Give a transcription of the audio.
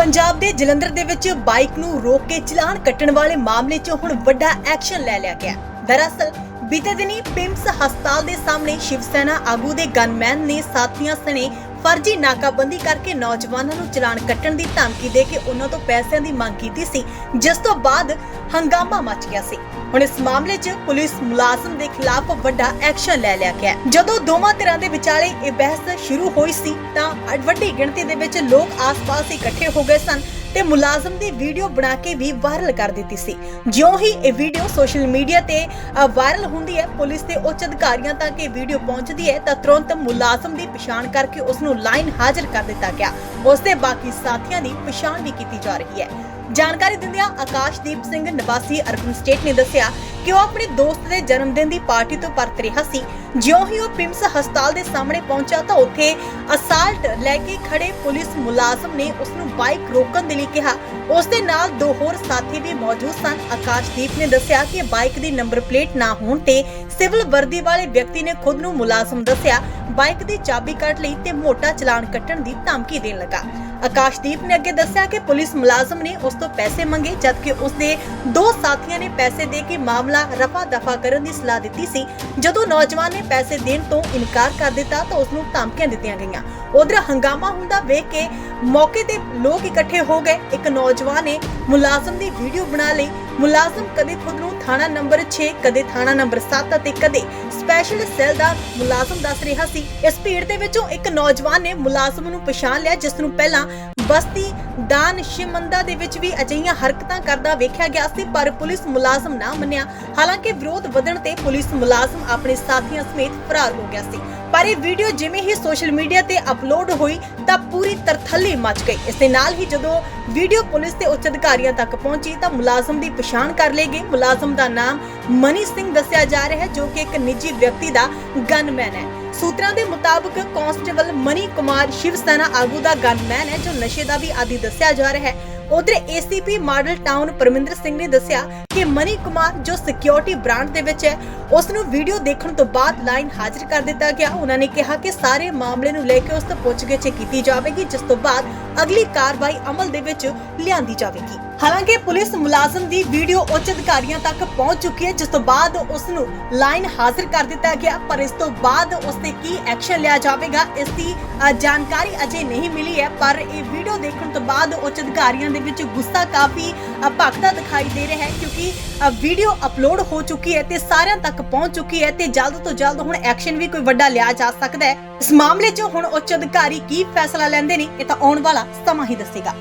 ਪੰਜਾਬ ਦੇ ਜਲੰਧਰ ਦੇ ਵਿੱਚ ਬਾਈਕ ਨੂੰ ਰੋਕ ਕੇ ਚਲਾਨ ਕੱਟਣ ਵਾਲੇ ਮਾਮਲੇ 'ਚ ਹੁਣ ਵੱਡਾ ਐਕਸ਼ਨ ਲੈ ਲਿਆ ਗਿਆ। ਦਰਅਸਲ, ਬੀਤੇ ਦਿਨੀ ਪਿੰਮਸ ਹਸਪਤਾਲ ਦੇ ਸਾਹਮਣੇ ਸ਼ਿਵ ਸੈਨਾ ਆਗੂ ਦੇ ਗਨਮੈਨ ਨੇ ਸਾਥੀਆਂ ਸਣੇ ਫਰਜ਼ੀ ਨਾਕਾਬੰਦੀ ਕਰਕੇ ਨੌਜਵਾਨਾਂ ਨੂੰ ਚਲਾਨ ਕੱਟਣ ਦੀ ਧਮਕੀ ਦੇ ਕੇ ਉਹਨਾਂ ਤੋਂ ਪੈਸਿਆਂ ਦੀ ਮੰਗ ਕੀਤੀ ਸੀ, ਜਿਸ ਤੋਂ ਬਾਅਦ ਹੰਗਾਮਾ ਮਚ ਗਿਆ ਸੀ। ਹੁਣ ਇਸ ਮਾਮਲੇ 'ਚ ਪੁਲਿਸ ਮੁਲਾਜ਼ਮ ਦੇ ਖਿਲਾਫ ਵੱਡਾ ਐਕਸ਼ਨ ਲੈ ਲਿਆ ਗਿਆ ਜਦੋਂ ਦੋਵਾਂ ਧਿਰਾਂ ਦੇ ਵਿਚਾਲੇ ਇਹ ਬਹਿਸ ਸ਼ੁਰੂ ਹੋਈ ਸੀ, ਤਾਂ ਵੱਡੀ ਗਿਣਤੀ ਦੇ ਵਿੱਚ ਲੋਕ ਆਸ-ਪਾਸ ਇਕੱਠੇ ਹੋ ਗਏ ਸਨ। ਤੇ ਮੁਲਾਜ਼ਮ ਦੀ ਵੀਡੀਓ ਬਣਾ ਕੇ ਵੀ ਵਾਇਰਲ ਕਰ ਦਿੱਤੀ ਸੀ। ਜਿਉਂ ਹੀ ਇਹ ਵੀਡੀਓ ਸੋਸ਼ਲ ਮੀਡੀਆ ਤੇ ਵਾਇਰਲ ਹੁੰਦੀ ਹੈ, ਪੁਲਿਸ ਦੇ ਉੱਚ ਅਧਿਕਾਰੀਆਂ ਤੱਕ ਇਹ ਵੀਡੀਓ ਪਹੁੰਚਦੀ ਹੈ, ਤਾਂ ਤੁਰੰਤ ਮੁਲਾਜ਼ਮ ਦੀ ਪਛਾਣ ਕਰਕੇ ਉਸ ਨੂੰ ਲਾਈਨ ਹਾਜ਼ਰ ਕਰ ਦਿੱਤਾ ਗਿਆ। ਉਸ ਦੇ ਬਾਕੀ ਸਾਥੀਆਂ ਦੀ ਪਛਾਣ ਵੀ ਕੀਤੀ ਜਾ ਰਹੀ ਹੈ। ਜਾਣਕਾਰੀ ਦਿੰਦਿਆਂ ਆਕਾਸ਼ਦੀਪ ਸਿੰਘ, ਨਿਵਾਸੀ ਅਰਬਨ ਸਟੇਟ ਨੇ ਦੱਸਿਆ ਕਿ ਉਹ ਆਪਣੇ ਦੋਸਤ ਦੇ ਜਨਮ ਦਿਨ ਦੀ ਪਾਰਟੀ ਤੋਂ ਪਰਤ ਰਿਹਾ ਸੀ। ਜਿਉਂ ਹੀ ਉਹ ਪਿੰਮਸ ਹਸਪਤਾਲ ਦੇ ਸਾਹਮਣੇ ਪਹੁੰਚਾ ਤਾਂ ਉੱਥੇ ਅਸਾਲਟ ਲੈ ਕੇ ਖੜੇ ਪੁਲਿਸ ਮੁਲਾਜ਼ਮ ਨੇ ਉਸ ਨੂੰ ਬਾਈਕ ਰੋਕਣ ਦੇ ਲਈ ਕਿਹਾ। ਉਸ ਦੇ ਨਾਲ ਦੋ ਹੋਰ ਸਾਥੀ ਵੀ ਮੌਜੂਦ ਸਨ। ਆਕਾਸ਼ਦੀਪ ਨੇ ਦੱਸਿਆ ਕਿ ਬਾਈਕ ਦੀ ਨੰਬਰ ਪਲੇਟ ਨਾ ਹੋਣ ਤੇ ਸਿਵਲ ਵਰਦੀ ਵਾਲੇ ਵਿਅਕਤੀ ਨੇ ਖੁਦ ਨੂੰ ਮੁਲਾਜ਼ਮ ਦੱਸਿਆ, ਬਾਈਕ ਦੀ ਚਾਬੀ ਕੱਢ ਲਈ ਤੇ ਮੋਟਾ ਚਲਾਨ ਕੱਟਣ ਦੀ ਧਮਕੀ ਦੇਣ ਲੱਗਾ। ਆਕਾਸ਼ਦੀਪ ਨੇ ਅੱਗੇ ਦੱਸਿਆ ਕਿ ਪੁਲਿਸ ਮੁਲਾਜ਼ਮ ਨੇ ਉਸ ਤੋਂ ਪੈਸੇ ਮੰਗੇ, ਜਦਕਿ ਉਸ ਦੇ ਦੋ ਸਾਥੀਆਂ ਨੇ ਪੈਸੇ ਦੇ ਕੇ ਮਾਮਲਾ ਰਫਾ ਦਫਾ ਕਰਨ ਦੀ ਸਲਾਹ ਦਿੱਤੀ ਸੀ। ਜਦੋਂ ਨੌਜਵਾਨ ਨੇ ਪੈਸੇ ਦੇਣ ਤੋਂ ਇਨਕਾਰ ਕਰ ਦਿੱਤਾ ਤਾਂ ਉਸ ਨੂੰ ਧਮਕੀਆਂ ਦਿੱਤੀਆਂ ਗਈਆਂ। ਉਧਰ ਹੰਗਾਮਾ ਹੁੰਦਾ ਵੇਖ ਕੇ ਮੌਕੇ ਤੇ ਲੋਕ ਇਕੱਠੇ ਹੋ ਗਏ। ਇੱਕ ਨੌਜਵਾਨ ਨੇ ਮੁਲਾਜ਼ਮ ਦੀ ਵੀਡੀਓ ਬਣਾ ਲਈ। ਮੁਲਾਜ਼ਮ ਕਦੇ ਖੁਦ ਨੂੰ ਥਾਣਾ ਨੰਬਰ 6 ਕਦੇ ਥਾਣਾ ਨੰਬਰ 7 ਅਤੇ ਕਦੇ ਸਪੈਸ਼ਲ ਸੈੱਲ ਦਾ ਮੁਲਾਜ਼ਮ ਦੱਸ ਰਿਹਾ ਸੀ। ਇਸ ਭੀੜ ਦੇ ਵਿੱਚੋਂ ਇੱਕ ਨੌਜਵਾਨ ਨੇ ਮੁਲਾਜ਼ਮ ਨੂੰ ਪਛਾਣ ਲਿਆ, ਜਿਸ ਨੂੰ ਪਹਿਲਾਂ ਬਸਤੀ ਦਾਨ ਸ਼ਿਮੰਦਾ ਦੇ ਵਿੱਚ ਵੀ ਅਜਿਹੀਆਂ ਹਰਕਤਾਂ ਕਰਦਾ ਵੇਖਿਆ ਗਿਆ ਸੀ, ਪਰ ਪੁਲਿਸ ਮੁਲਾਜ਼ਮ ਨਾ ਮੰਨਿਆ। ਹਾਲਾਂਕਿ ਵਿਰੋਧ ਵਧਣ ਤੇ ਪੁਲਿਸ ਮੁਲਾਜ਼ਮ ਆਪਣੇ ਸਾਥੀਆਂ ਸਮੇਤ ਫਰਾਰ ਹੋ ਗਿਆ ਸੀ। ਪਰ ਇਹ ਵੀਡੀਓ ਜਿਵੇਂ ਹੀ ਸੋਸ਼ਲ ਮੀਡੀਆ ਤੇ ਅਪਲੋਡ ਹੋਈ, ਤਾਂ ਪੂਰੀ ਤਰਥੱਲੀ ਮਚ ਗਈ। ਇਸ ਦੇ ਨਾਲ ਹੀ ਜਦੋਂ ਵੀਡੀਓ ਪੁਲਿਸ ਤੇ ਉੱਚ ਅਧਿਕਾਰੀਆਂ ਤੱਕ ਪਹੁੰਚੀ, ਤਾਂ ਮੁਲਾਜ਼ਮ ਦੀ ਪਛਾਣ ਕਰ ਲਈ ਗਏ। ਮੁਲਾਜ਼ਮ ਦਾ ਨਾਮ ਮਨੀ ਸਿੰਘ ਦੱਸਿਆ ਜਾ ਰਿਹਾ ਹੈ, ਜੋ ਕਿ ਇੱਕ ਨਿੱਜੀ ਵਿਅਕਤੀ ਦਾ ਗਨਮੈਨ ਹੈ। ਸੂਤਰਾਂ ਦੇ ਮੁਤਾਬਕ ਕਾਂਸਟੇਬਲ ਮਨੀ ਕੁਮਾਰ ਸ਼ਿਵ ਸੈਨਾ ਆਗੂ ਦਾ ਗਨਮੈਨ ਹੈ, ਜੋ ਨਸ਼ੇ ਦਾ ਵੀ ਆਦੀ ਦੱਸਿਆ ਜਾ ਰਿਹਾ ਹੈ। ਉਧਰ ACP Model Town Parminder Singh ਨੇ ਦੱਸਿਆ ਕਿ ਮਨੀ ਕੁਮਾਰ ਜੋ ਸਿਕਿਉਰਿਟੀ ਬ੍ਰਾਂਡ ਦੇ ਵਿੱਚ ਹੈ ਉਸ ਨੂੰ ਵੀਡੀਓ ਦੇਖਣ ਤੋਂ ਬਾਅਦ ਲਾਈਨ ਹਾਜ਼ਰ ਕਰ ਦਿੱਤਾ ਗਿਆ। ਉਹਨਾਂ ਨੇ ਕਿਹਾ ਕਿ ਸਾਰੇ ਮਾਮਲੇ ਨੂੰ ਲੈ ਕੇ ਉਸ ਤੋਂ ਪੁੱਛਗਿੱਛ ਕੀਤੀ ਜਾਵੇਗੀ, ਜਿਸ ਤੋਂ ਬਾਅਦ ਅਗਲੀ ਕਾਰਵਾਈ ਅਮਲ ਦੇ ਵਿੱਚ ਲਿਆਂਦੀ ਜਾਵੇਗੀ। ਹਾਲਾਂਕਿ ਪੁਲਿਸ ਮੁਲਾਜ਼ਮ ਦੀ ਵੀਡੀਓ ਉੱਚ ਅਧਿਕਾਰੀਆਂ ਤੱਕ ਪਹੁੰਚ ਚੁੱਕੀ ਹੈ, ਜਿਸ ਤੋਂ ਬਾਅਦ ਉਸ ਨੂੰ ਲਾਈਨ ਹਾਜ਼ਰ ਕਰ ਦਿੱਤਾ ਗਿਆ, ਪਰ ਇਸ ਤੋਂ ਬਾਅਦ ਉਸ ਤੇ ਕੀ ਐਕਸ਼ਨ ਲਿਆ ਜਾਵੇਗਾ, ਇਸ ਦੀ ਜਾਣਕਾਰੀ ਅਜੇ ਨਹੀਂ ਮਿਲੀ ਹੈ, ਪਰ ਇਹ ਵੀਡੀਓ ਦੇਖਣ ਤੋਂ ਬਾਅਦ ਉੱਚ ਅਧਿਕਾਰੀਆਂ ਦੇ ਵਿੱਚ ਗੁੱਸਾ ਕਾਫੀ ਭਖਦਾ ਦਿਖਾਈ ਦੇ ਰਿਹਾ ਹੈ, ਕਿਉਂਕਿ ਵੀਡੀਓ ਅਪਲੋਡ ਹੋ ਚੁੱਕੀ ਹੈ ਤੇ ਸਾਰਿਆਂ ਤੱਕ ਪਹੁੰਚ ਚੁੱਕੀ ਹੈ ਤੇ ਜਲਦ ਤੋਂ ਜਲਦ ਹੁਣ ਐਕਸ਼ਨ ਵੀ ਕੋਈ ਵੱਡਾ ਲਿਆ ਜਾ ਸਕਦਾ ਹੈ। ਇਸ ਮਾਮਲੇ 'ਚ ਹੁਣ ਉੱਚ ਅਧਿਕਾਰੀ ਕੀ ਫੈਸਲਾ ਲੈਂਦੇ ਨੇ, ਇਹ ਤਾਂ ਆਉਣ ਵਾਲਾ ਸਮਾਂ ਹੀ ਦੱਸੇਗਾ।